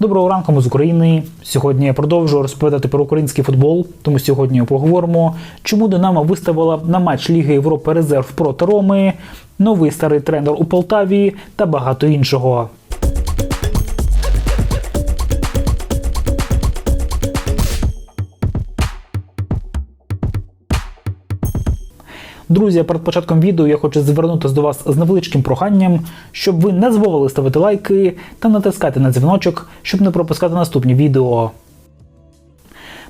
Доброго ранку ми з України. Сьогодні я продовжую розповідати про український футбол. Тому сьогодні поговоримо, чому Динамо виставила на матч Ліги Європи резерв проти Роми, новий старий тренер у Полтаві та багато іншого. Друзі, перед початком відео я хочу звернутися до вас з невеличким проханням, щоб ви не забували ставити лайки та натискати на дзвіночок, щоб не пропускати наступні відео.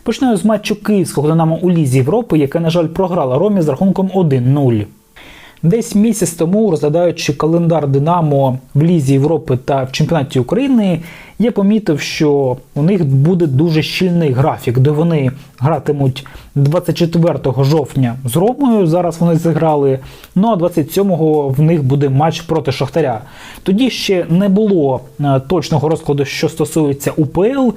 Починаю з матчу київського Динамо у Лізі Європи, яке, на жаль, програла Ромі з рахунком 1-0. Десь місяць тому, розглядаючи календар Динамо в Лізі Європи та в чемпіонаті України, я помітив, що у них буде дуже щільний графік, де вони гратимуть 24 жовтня з Ромою. Зараз вони зіграли. Ну а 27-го в них буде матч проти Шахтаря. Тоді ще не було е, точного розкладу, що стосується УПЛ,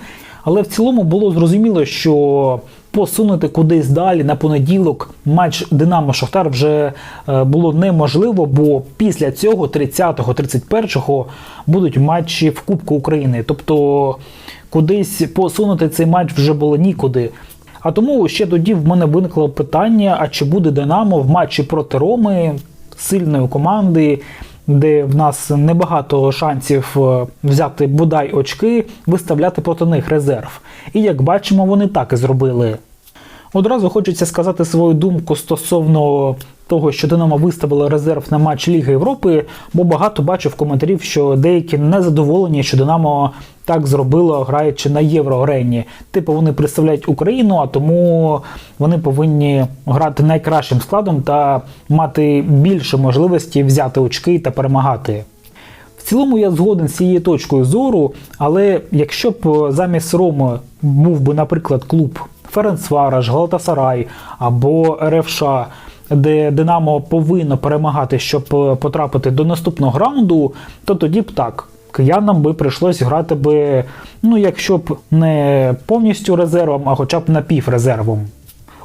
але в цілому було зрозуміло, що посунути кудись далі на понеділок матч Динамо Шахтар вже е, було неможливо, бо після цього 30-го, 31-го будуть матчі в Кубку України. Тобто кудись посунути цей матч вже було нікуди. А тому ще тоді в мене виникло питання: а чи буде Динамо в матчі проти Роми сильної команди? Де в нас небагато шансів е, взяти бодай очки, виставляти проти них резерв. І як бачимо, вони так і зробили. Одразу хочеться сказати свою думку стосовно того, що Динамо виставили резерв на матч Ліги Європи, бо багато бачив коментарів, що деякі незадоволені, що Динамо так зробило, граючи на євроарені. Типу вони представляють Україну, а тому вони повинні грати найкращим складом та мати більше можливості взяти очки та перемагати. В цілому я згоден з цією точкою зору, але якщо б замість Роми був би, наприклад, клуб Ференцвараш, Галатасарай або РФШ, де Динамо повинно перемагати, щоб потрапити до наступного раунду, то тоді б так. Киянам би прийшлось грати би, ну якщо б не повністю резервом, а хоча б напіврезервом.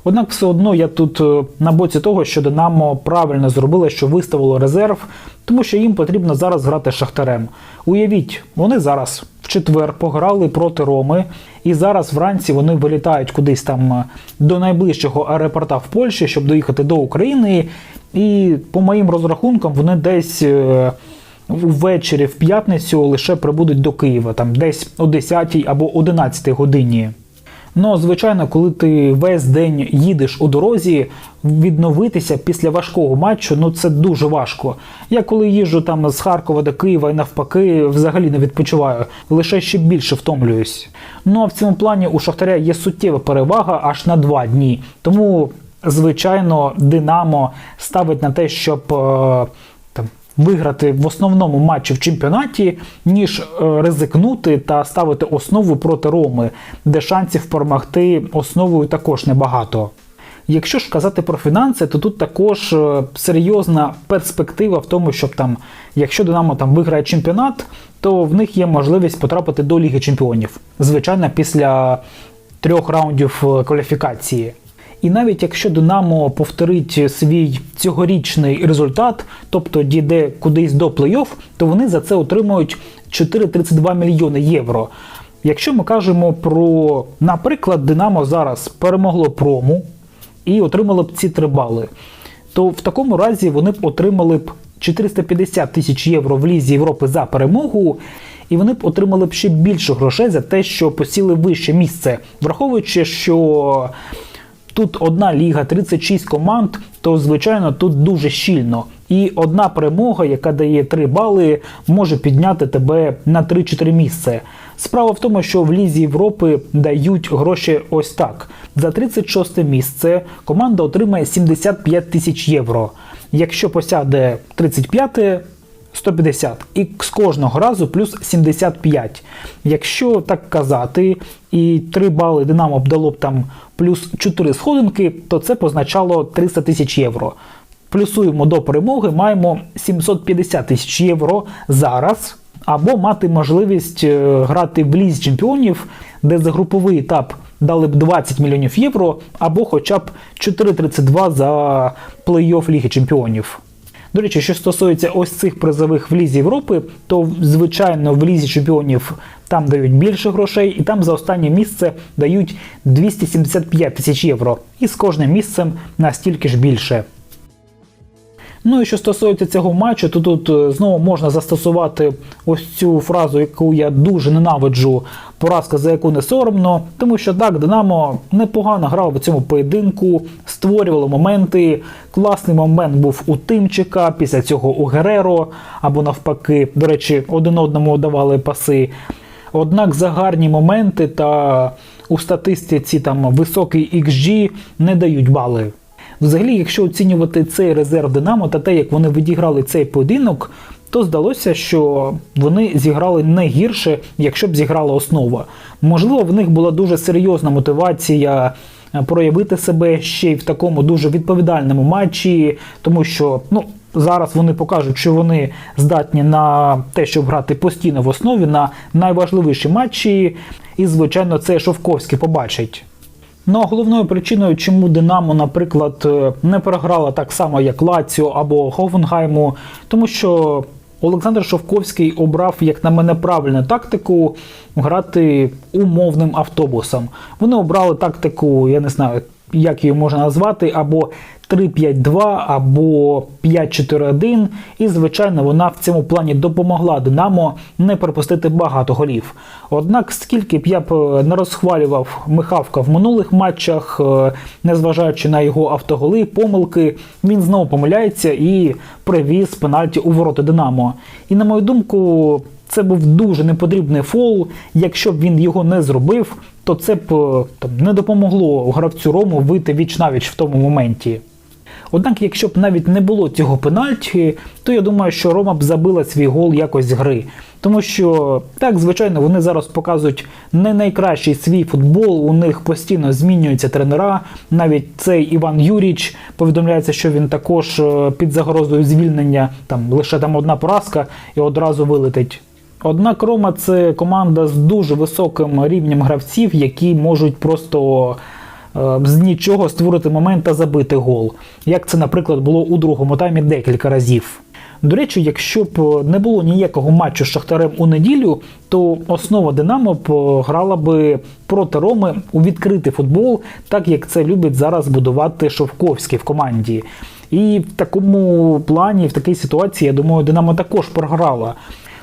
Однак все одно я тут е, на боці того, що Динамо правильно зробило, що виставило резерв, тому що їм потрібно зараз грати з Шахтарем. Уявіть, вони зараз четвер пограли проти Роми, і зараз вранці вони вилітають кудись там е, до найближчого аеропорта в Польщі, щоб доїхати до України. І по моїм розрахункам вони десь. е, Ввечері в п'ятницю лише прибудуть до Києва, там десь о 10 або 11 годині. Ну, звичайно, коли ти весь день їдеш у дорозі, відновитися після важкого матчу, ну це дуже важко. Я коли їжджу там з Харкова до Києва і навпаки, взагалі не відпочиваю, лише ще більше втомлююсь. Ну а в цьому плані у Шахтаря є суттєва перевага аж на два дні. Тому, звичайно, Динамо ставить на те, щоб. е, виграти в основному матчі в чемпіонаті, ніж е, ризикнути та ставити основу проти Роми, де шансів перемогти основою також небагато. Якщо ж казати про фінанси, то тут також е, серйозна перспектива в тому, щоб там, якщо Динамо там виграє чемпіонат, то в них є можливість потрапити до Ліги Чемпіонів. Звичайно, після трьох раундів е, кваліфікації. І навіть якщо Динамо повторить свій цьогорічний результат, тобто дійде кудись до плей-офф, то вони за це отримують 4,32 мільйони євро. Якщо ми кажемо про, наприклад, Динамо зараз перемогло прому і отримало б ці три бали, то в такому разі вони б отримали б 450 тисяч євро в Лізі Європи за перемогу, і вони б отримали б ще більше грошей за те, що посіли вище місце, враховуючи, що тут одна ліга, 36 команд, то звичайно тут дуже щільно. І одна перемога, яка дає 3 бали, може підняти тебе на 3-4 місце. Справа в тому, що в Лізі Європи дають гроші ось так. За 36 місце команда отримає 75 тисяч євро. Якщо посяде 35 150 і з кожного разу плюс 75. Якщо так казати, і 3 бали Динамо б дало б там плюс 4 сходинки, то це позначало 300 тисяч євро. Плюсуємо до перемоги, маємо 750 тисяч євро зараз, або мати можливість е, грати в лізі чемпіонів, де за груповий етап дали б 20 мільйонів євро, або хоча б 4,32 за плей-офф Ліги Чемпіонів. До речі, що стосується ось цих призових в Лізі Європи, то звичайно в Лізі Чемпіонів там дають більше грошей, і там за останнє місце дають 275 тисяч євро. І з кожним місцем настільки ж більше. Ну і що стосується цього матчу, то тут е, знову можна застосувати ось цю фразу, яку я дуже ненавиджу, поразка за яку не соромно, тому що так, Динамо непогано грав у цьому поєдинку, створювало моменти. Класний момент був у Тимчика, після цього у Гереро, або навпаки, до речі, один одному давали паси. Однак за гарні моменти та у статистиці там високий XG не дають бали. Взагалі, якщо оцінювати цей резерв Динамо та те, як вони відіграли цей поєдинок, то здалося, що вони зіграли не гірше, якщо б зіграла основа. Можливо, в них була дуже серйозна мотивація е, проявити себе ще й в такому дуже відповідальному матчі, тому що ну. Зараз вони покажуть, що вони здатні на те, щоб грати постійно в основі на найважливіші матчі, і, звичайно, це Шовковський побачить. Ну а головною причиною, чому Динамо, наприклад, е, не програла так само, як Лаціо або Хофенгайму, тому що Олександр Шовковський обрав, як на мене, правильну тактику грати умовним автобусом. Вони обрали тактику, я не знаю, як її можна назвати, або 3-5-2 або 5-4-1. І, звичайно, вона в цьому плані допомогла Динамо не пропустити багато голів. Однак, скільки б я б е, не розхвалював Михавка в минулих матчах, е, незважаючи на його автоголи, помилки, він знову помиляється і привіз пенальті у ворота Динамо. І на мою думку, це був дуже непотрібний фол. Якщо б він його не зробив, то це б е, там не допомогло гравцю Рому вийти віч навіч в тому моменті. Однак, якщо б навіть не було цього пенальті, то я думаю, що Рома б забила свій гол якось гри. Тому що, так, звичайно, вони зараз показують не найкращий свій футбол, у них постійно змінюються тренера. Навіть цей Іван Юріч повідомляється, що він також е, під загрозою звільнення, там лише там одна поразка і одразу вилетить. Однак Рома це команда з дуже високим рівнем гравців, які можуть просто з нічого створити момент та забити гол. Як це, наприклад, було у другому таймі декілька разів. До речі, якщо б не було ніякого матчу з Шахтарем у неділю, то основа Динамо б грала би проти Роми у відкритий футбол, так як це любить зараз будувати Шовковський в команді. І в такому плані, в такій ситуації, я думаю, Динамо також програла.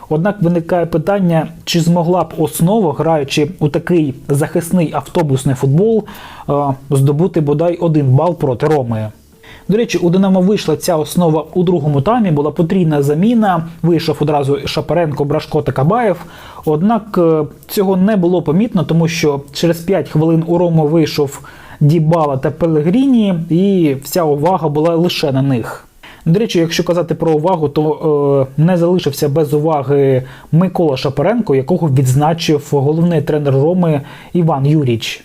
Однак виникає питання, чи змогла б основа, граючи у такий захисний автобусний футбол, е, здобути бодай один бал проти Роми. До речі, у Динамо вийшла ця основа у другому таймі, була потрійна заміна. Вийшов одразу Шапаренко, Брашко та Кабаєв. Однак е, цього не було помітно, тому що через 5 хвилин у Рому вийшов Дібала та Пелегріні, і вся увага була лише на них. До речі, якщо казати про увагу, то е, не залишився без уваги Микола Шапаренко, якого відзначив головний тренер Роми Іван Юріч.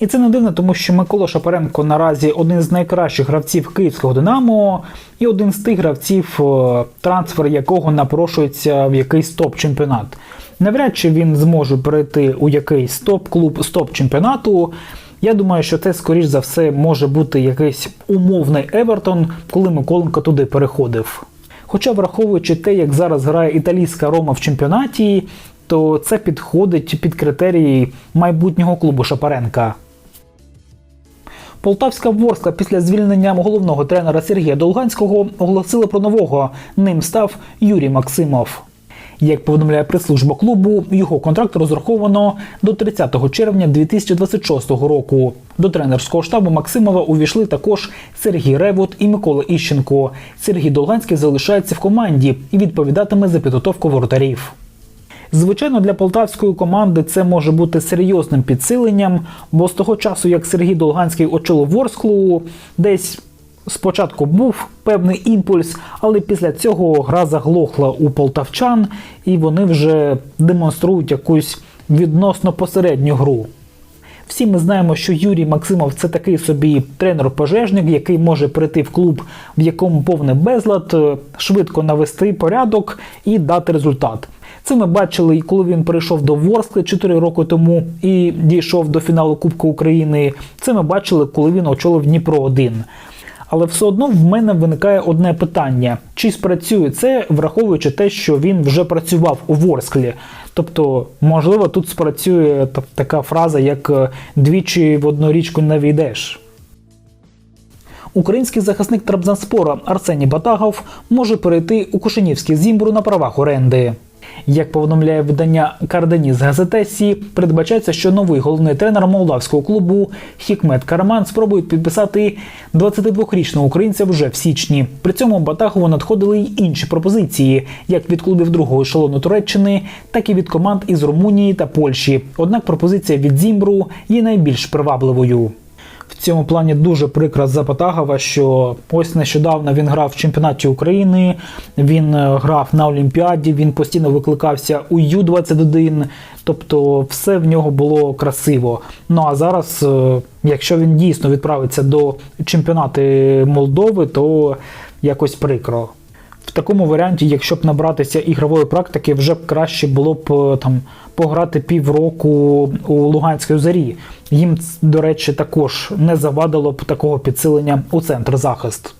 І це не дивно, тому що Микола Шапаренко наразі один з найкращих гравців київського Динамо і один з тих гравців, е, трансфер якого напрошується в якийсь топ-чемпіонат. Навряд чи він зможе перейти у якийсь топ-клуб з топ-чемпіонату. Я думаю, що це, скоріш за все, може бути якийсь умовний Евертон, коли Миколенко туди переходив. Хоча, враховуючи те, як зараз грає італійська Рома в чемпіонаті, то це підходить під критерії майбутнього клубу Шапаренка. Полтавська Ворскла після звільнення головного тренера Сергія Долганського оголосила про нового. Ним став Юрій Максимов. Як повідомляє прес-служба клубу, його контракт розраховано до 30 червня 2026 року. До тренерського штабу Максимова увійшли також Сергій Ревут і Микола Іщенко. Сергій Долганський залишається в команді і відповідатиме за підготовку воротарів. Звичайно, для полтавської команди це може бути серйозним підсиленням, бо з того часу, як Сергій Долганський очолив Ворсклу, десь спочатку був певний імпульс, але після цього гра заглохла у полтавчан, і вони вже демонструють якусь відносно посередню гру. Всі ми знаємо, що Юрій Максимов це такий собі тренер-пожежник, який може прийти в клуб, в якому повний безлад, швидко навести порядок і дати результат. Це ми бачили, коли він перейшов до Ворскли 4 роки тому і дійшов до фіналу Кубку України. Це ми бачили, коли він очолив Дніпро 1 Але все одно в мене виникає одне питання: чи спрацює це, враховуючи те, що він вже працював у Ворсклі? Тобто, можливо, тут спрацює така фраза, як е, двічі в одну річку не війдеш. Український захисник Трабзанспора Арсеній Батагов може перейти у Кушинівський зімбру на правах оренди. Як повідомляє видання Карданіс Газетесі, передбачається, що новий головний тренер молдавського клубу Хікмет Караман спробує підписати 22-річного українця вже в січні. При цьому Батагову надходили й інші пропозиції, як від клубів другого ешелону Туреччини, так і від команд із Румунії та Польщі. Однак пропозиція від Зімбру є найбільш привабливою. В цьому плані дуже прикра Запотагова, що ось нещодавно він грав в чемпіонаті України, він е, грав на Олімпіаді, він постійно викликався у Ю-21, тобто все в нього було красиво. Ну а зараз, е, якщо він дійсно відправиться до чемпіонату Молдови, то якось прикро. В такому варіанті, якщо б набратися ігрової практики, вже б краще було б е, там пограти півроку у Луганській зарі. Їм, до речі, також не завадило б такого підсилення у центр захист.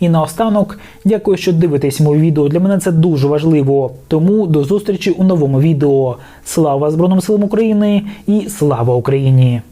І наостанок, дякую, що дивитесь моє відео. Для мене це дуже важливо. Тому до зустрічі у новому відео. Слава Збройним силам України і слава Україні!